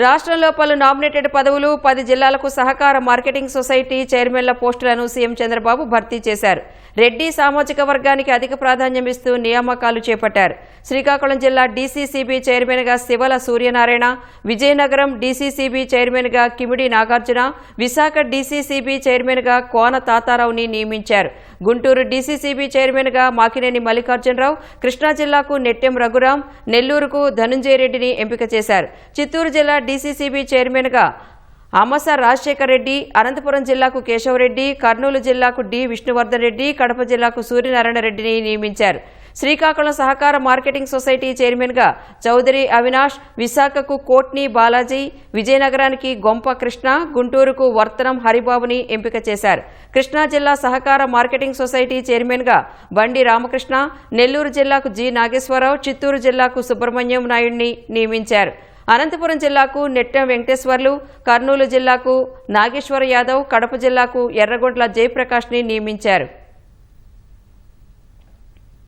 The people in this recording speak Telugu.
రాష్ట్రంలో పలు నామినేటెడ్ పదవులు పది జిల్లాలకు సహకార మార్కెటింగ్ సొసైటీ చైర్మన్ల పోస్టులను సీఎం చంద్రబాబు భర్తీ చేశారు. రెడ్డి సామాజిక వర్గానికి అధిక ప్రాధాన్యం ఇస్తూ నియామకాలు చేపట్టారు. శ్రీకాకుళం జిల్లా డీసీసీబీ చైర్మన్గా శివల సూర్యనారాయణ విజయనగరం డీసీసీబీ చైర్మన్గా కిమిడి నాగార్జున విశాఖ డీసీసీబీ చైర్మన్గా కోన తాతారావుని నియమించారు. గుంటూరు డీసీసీబీ చైర్మన్గా మాకినేని మల్లికార్జునరావు కృష్ణా జిల్లాకు నెట్టెం రఘురాం నెల్లూరుకు ధనుంజయ రెడ్డిని ఎంపిక చేశారు. చిత్తూరు జిల్లా డీసీసీబీ చైర్మన్గా అమస రాజశేఖర్ రెడ్డి అనంతపురం జిల్లాకు కేశవరెడ్డి కర్నూలు జిల్లాకు డి విష్ణువర్ధన్ రెడ్డి కడప జిల్లాకు సూర్యనారాయణ రెడ్డిని నియమించారు. శ్రీకాకుళం సహకార మార్కెటింగ్ సొసైటీ చైర్మన్గా చౌదరి అవినాష్ విశాఖకు కోట్ని బాలాజీ విజయనగరానికి గొంప కృష్ణ గుంటూరుకు వర్తనం హరిబాబుని ఎంపిక చేశారు. కృష్ణా జిల్లా సహకార మార్కెటింగ్ సొసైటీ చైర్మన్గా బండి రామకృష్ణ నెల్లూరు జిల్లాకు జి నాగేశ్వరరావు చిత్తూరు జిల్లాకు సుబ్రహ్మణ్యం నాయుడిని నియమించారు. అనంతపురం జిల్లాకు నెట్టెం వెంకటేశ్వర్లు కర్నూలు జిల్లాకు నాగేశ్వర యాదవ్ కడప జిల్లాకు ఎర్రగొండ్ల జయప్రకాష్ని నియమించారు.